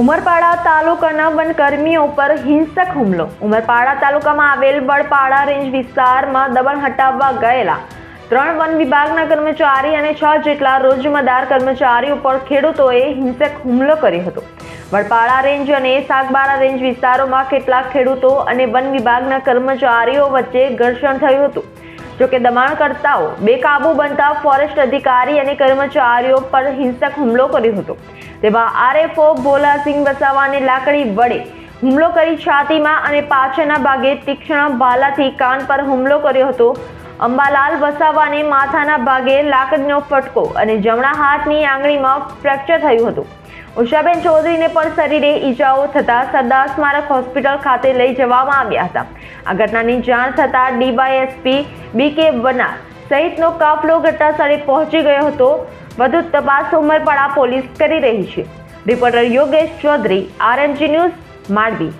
ઉમરપાડા તાલુકાના વનકર્મીઓ પર હિંસક હુમલો. ઉમરપાડા તાલુકામાં આવેલ બળપાડા રેન્જ વિસ્તારમાં દબાણ હટાવવા ગયેલા ત્રણ વન વિભાગના કર્મચારી અને છ જેટલા રોજમદાર કર્મચારીઓ પર ખેડૂતોએ હિંસક હુમલો કર્યો હતો. વડપાડા રેન્જ અને સાગબારા રેન્જ વિસ્તારોમાં કેટલાક ખેડૂતો અને વન વિભાગના કર્મચારીઓ વચ્ચે ઘર્ષણ થયું હતું. જોકે દબાણકર્તાઓ બેકાબુ બનતા ફોરેસ્ટ અધિકારી અને કર્મચારીઓ પર હિંસક હુમલો કર્યો હતો. તેમાં આરએફઓ ભોલાસિંહ વસાવાને લાકડી વડે હુમલો કરી છાતીમાં અને પાછળના ભાગે તીક્ષ્ણ ભાલાથી કાન પર હુમલો કર્યો હતો. અંબાલાલ વસાવાને માથાના ભાગે લાકડીનો ફટકો અને જમણા હાથની આંગળીમાં ફ્રેક્ચર થયું હતું. ઉષાબેન ચૌધરીને પણ શરીરે ઈજાઓ થતાં સરદાર સ્મારક હોસ્પિટલ ખાતે લઈ જવામાં આવ્યા હતા. આ ઘટનાની જાણ થતાં ડીવાયએસપી બી કે વનાર સહિતનો કાફલો ઘટનાસ્થળે પહોંચી ગયો હતો. વધુ તપાસ ઉમરપાડા પોલીસ કરી રહી છે. Reporter Yogesh Chaudhary RMG news, Mandvi.